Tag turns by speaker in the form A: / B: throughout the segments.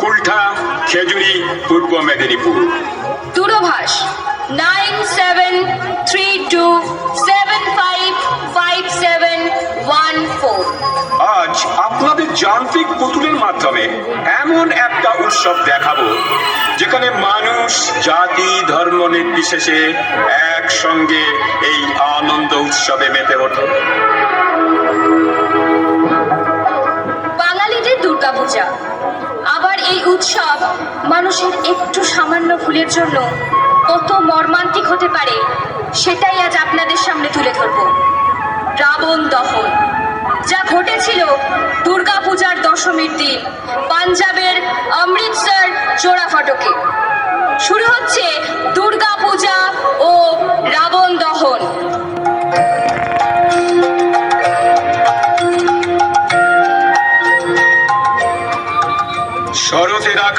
A: কুলঠা Khejuri Purba Medinipur.
B: দূরভাষ nine seven three two seven five five seven one four.
A: আজ আপনাদের যান্ত্রিক পুতুলের মাধ্যমে এমন একটা উৎসব দেখাবো যেখানে মানুষ জাতি ধর্ম নির্বিশেষে একসঙ্গে এই আনন্দ উৎসবে মেতে ওঠে।
B: উৎসব মানুষের একটু সামান্য ভুলের জন্য কত মর্মান্তিক হতে পারে, সেটাই আজ আপনাদের সামনে তুলে ধরব। রাবণ দহন, যা ঘটেছিল দুর্গাপূজার দশমীর দিন পাঞ্জাবের অমৃতসর জোড়া ফটকে শুরু হচ্ছে দুর্গাপূজা ও রাবণ দহন।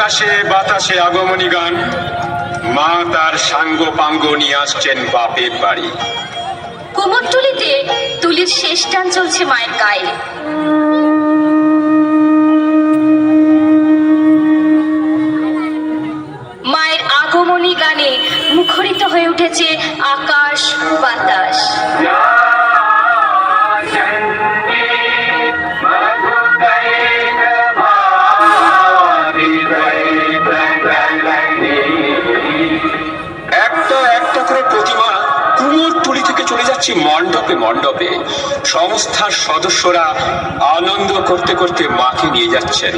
A: আকাশে বাতাসে আগমনী গান। মা তার সাঙ্গ পাঙ্গ নিয়ে আসছেন বাপের বাড়ি।
B: কুমোরটুলিতে তুলির শেষ টান চলছে মায়ের গায়ে। মায়ের আগমনী গানে মুখরিত হয়ে উঠেছে
A: যাচ্ছে মণ্ডপে মণ্ডপে। সংস্থার সদস্যরা আনন্দ করতে করতে মাকে নিয়ে যাচ্ছেন।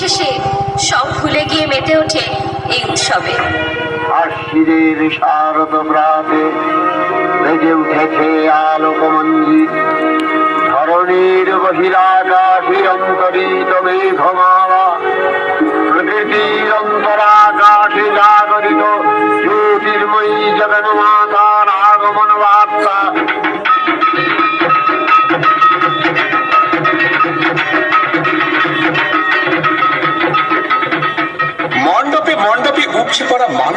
B: নির্বিশেষে সব ভুলে গিয়ে মেতে ওঠে এই উৎসবে।
C: আশিরের শারদ প্রাতে বেজে উঠেছে আলোকমঞ্জিত ধরণীর বহিরাকাশে অন্তরিত মেঘমালা, প্রকৃতির অন্তরাকাশে জাগরিত জ্যোতির্ময়ী জগন্মাতার আগমন বার্তা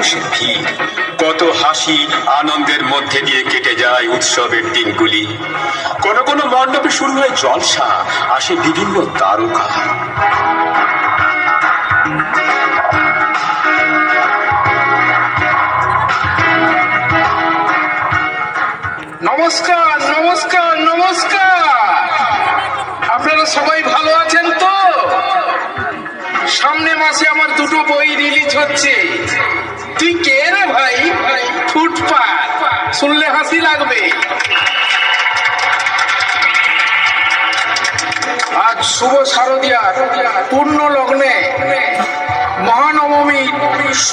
A: মানুষের ভিড় কত হাসি আনন্দের মধ্যে দিয়ে কেটে যায় উৎসবের দিনগুলি। কোন কোন মণ্ডপে শুরু হয় জলসা, আসে বিভিন্ন তারকা।
D: নমস্কার নমস্কার নমস্কার। আপনারা সবাই ভালো আছেন তো? সামনে মাসে আমার দুটো বই রিলিজ হচ্ছে। তুই কে রে ভাই ফুটপাত। শুনলে হাসি লাগবে। আজ শুভ শারদিয়ার পূর্ণ লগ্নে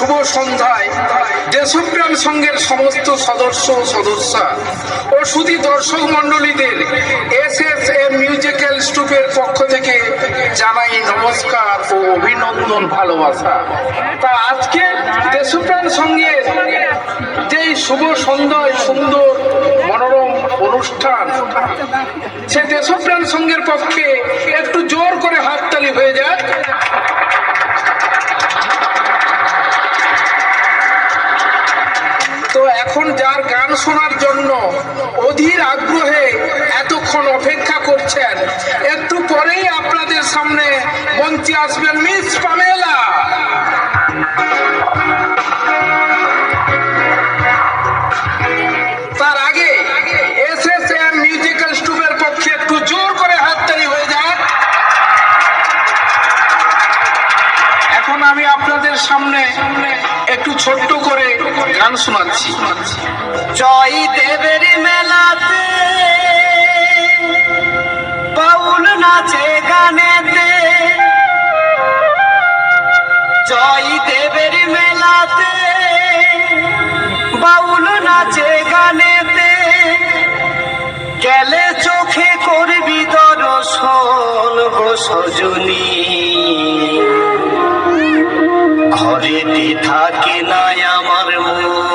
D: শুভ সন্ধ্যায় দেশপ্রেম সংঘের সমস্ত সদস্য সদস্যা ও শুধু দর্শক মণ্ডলীদের এস এস এ মিউজিক্যাল স্টুপের পক্ষ থেকে জানাই নমস্কার ও অভিনন্দন ভালোবাসা। তা আজকে দেশপ্রাণ সংঘের যেই শুভ সন্ধ্যায় সুন্দর মনোরম অনুষ্ঠান, সে দেশপ্রাণ সংঘের পক্ষে একটু জোর করে হাততালি হয়ে যায়। এখন যার গান শোনার জন্য অধীর আগ্রহে এতক্ষণ অপেক্ষা করছেন, একটু পরেই আপনাদের সামনে মঞ্চে আসবেন মিস পামেলা। মানুষ জয় দেবের মেলাতে বাউল নাচে গানেতে। জয় দেবের মেলাতে বাউল নাচে গানেতে।
E: গেলে চোখে করবি দর্শন সজনি। ঘরে ঘরেতে থাকে না আমার মন?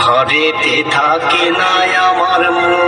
E: ঘরেতে থাকে না আমার মন।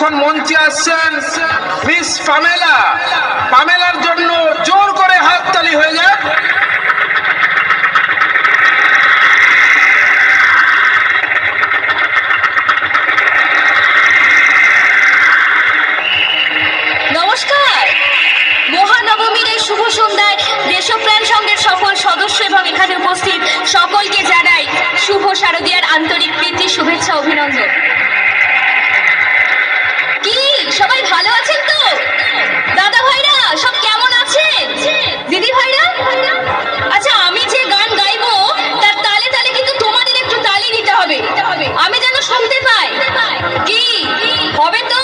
D: এখন মঞ্চে আসছেন মিস পামেলা। পামেলার জন্য জোর করে হাততালি হয়ে যাক।
B: দেশপ্রাণ সকল সদস্য এবং এখানে উপস্থিত সকলকে জানাই শুভ শারদীয়ার আন্তরিক প্রীতি, শুভেচ্ছা, অভিনন্দন। সবাই ভালো আছেন তো? দাদা ভাইরা, সব কেমন আছেন? দিদি ভাইরা? আচ্ছা আমি যে গান গাইবো, তার তালে তালে কিন্তু তোমাদের একটু তালি দিতে হবে। আমি যেন শুনতে পাই। কি? হবে তো?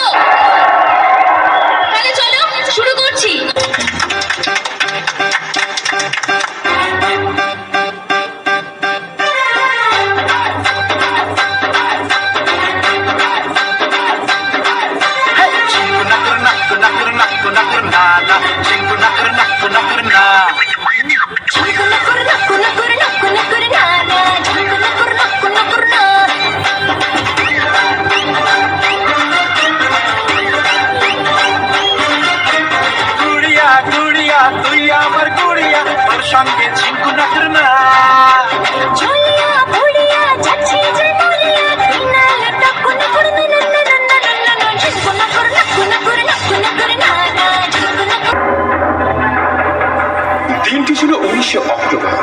A: ছিল অক্টোবর।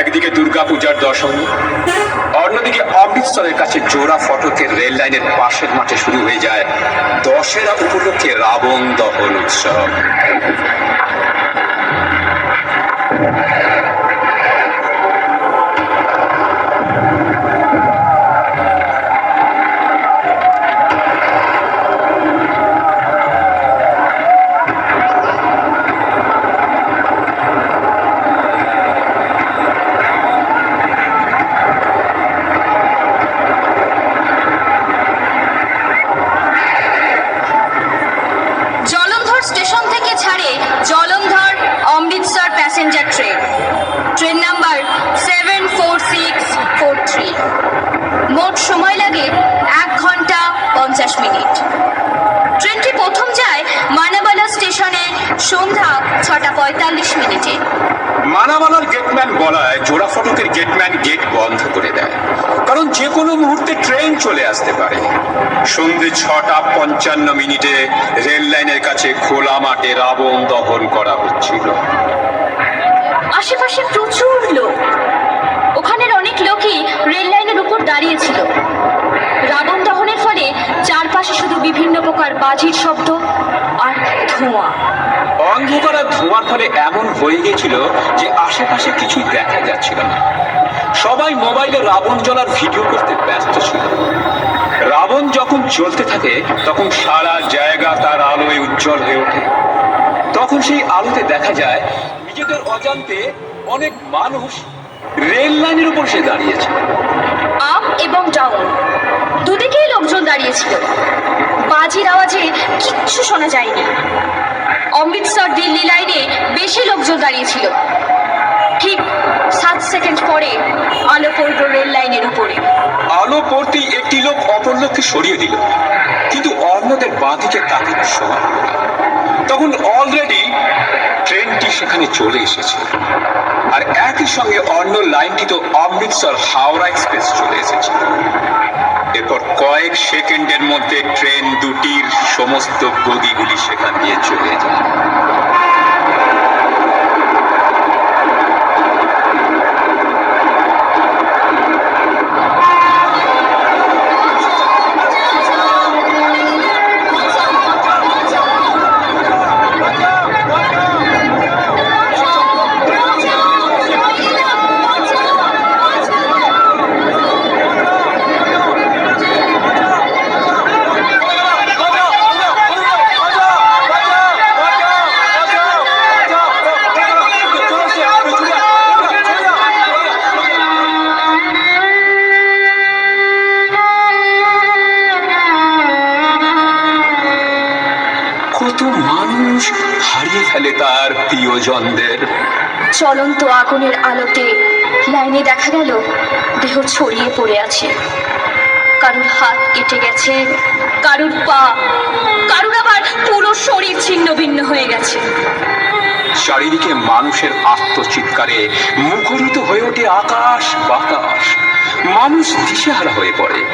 A: একদিকে দুর্গাপূজার দশমী, অন্যদিকে অমৃতসরের কাছে জোড়া ফটকের রেল লাইনের পাশের মাঠে শুরু হয়ে যায় দশেরা উপলক্ষে রাবণ দহন উৎসব।
B: পঞ্চাশ মিনিট। ট্রেনটি প্রথম যায় মানাবালা স্টেশনে সন্ধ্যা ছটা পঁয়তাল্লিশ মিনিটে।
A: মানামালার গেটম্যান বলায় জোড়া ফটকের গেটম্যান গেট বন্ধ করে দেয়। কারণ যে কোনো মুহূর্তে ট্রেন চলে আসতে পারে। সন্ধে ছটা পঞ্চান্ন মিনিটে রেল লাইনের কাছে খোলা মাঠে রাবণ দহন করা হচ্ছিল।
B: আশেপাশে প্রচুর লোক। ওখানের অনেক লোকই রেল লাইনের উপর দাঁড়িয়েছিল রাবণ চারপাশে শুধু বিভিন্ন প্রকার বাজির শব্দ আর ধোঁয়া।
A: অন্ধকার আর ধোঁয়ার ফলে এমন হয়ে গেছিল যে আশেপাশে কিছুই দেখা যাচ্ছিল না। সবাই মোবাইলে রাবণ জ্বলার ভিডিও করতে ব্যস্ত ছিল। রাবণ যখন জ্বলতে থাকে তখন সারা জায়গা তার আলোয় উজ্জ্বল হয়ে ওঠে। তখন সেই আলোতে দেখা যায় নিজেদের অজান্তে অনেক মানুষ রেল লাইনের উপর সে দাঁড়িয়েছে।
B: আপ এবং ডাউন। দুদিকেই লোকজন দাঁড়িয়েছিল। বাজির আওয়াজে কিচ্ছু শোনা যায়নি। অমৃতসর দিল্লি লাইনে বেশি লোকজন দাঁড়িয়েছিল। ঠিক সাত সেকেন্ড পরে আলো পড়ল রেল লাইনের উপরে।
A: আলো পড়তেই একটি লোক অপর লোককে সরিয়ে দিল। কিন্তু অন্যদের বাঁদিকে তাকানোর সময়। তখন অলরেডি ট্রেনটি সেখানে চলে এসেছে। আর একই সঙ্গে অন্য লাইনটি তো অমৃতসর হাওড়া এক্সপ্রেস চলে এসেছে। এরপর কয়েক সেকেন্ডের মধ্যে ট্রেন দুটির সমস্ত বগিগুলি ফেলে তার প্রিয়জনদের।
B: চলন্ত আগুনের আলোতে লাইনে দেখা গেল দেহ ছড়িয়ে পড়ে আছে। কারুর হাত কেটে গেছে কারুর পা কারুর আবার পুরো শরীর ছিন্ন ভিন্ন হয়ে গেছে।
A: চারিদিকে মানুষের আত্মচিৎকারে মুখরিত হয়ে ওঠে আকাশ বাতাস। মানুষ দিশেহারা হয়ে পড়ে।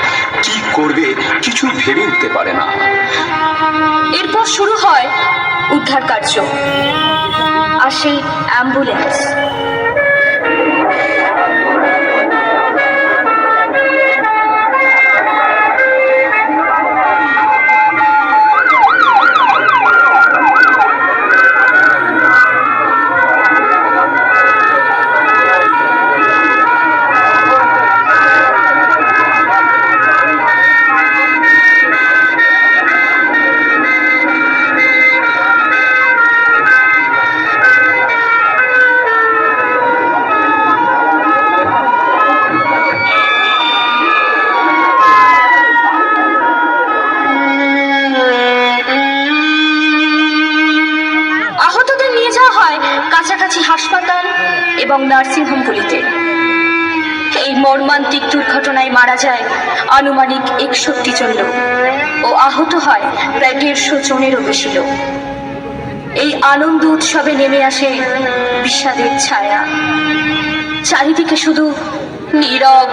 A: কি করবে কিছু ভেবে উঠতে পারে না।
B: এরপর শুরু হয় উদ্ধার কার্য। আসে অ্যাম্বুলেন্স। কাছাকাছি হাসপাতাল এবং নার্সিংহোমগুলিতে। এই মর্মান্তিক দুর্ঘটনায় মারা যায় আনুমানিক একষট্টি জন লোক ও আহত হয় প্রায় দেড়শো জনেরও বেশি লোক। এই আনন্দ উৎসবে নেমে আসে বিষাদের ছায়া। চারিদিকে শুধু নীরব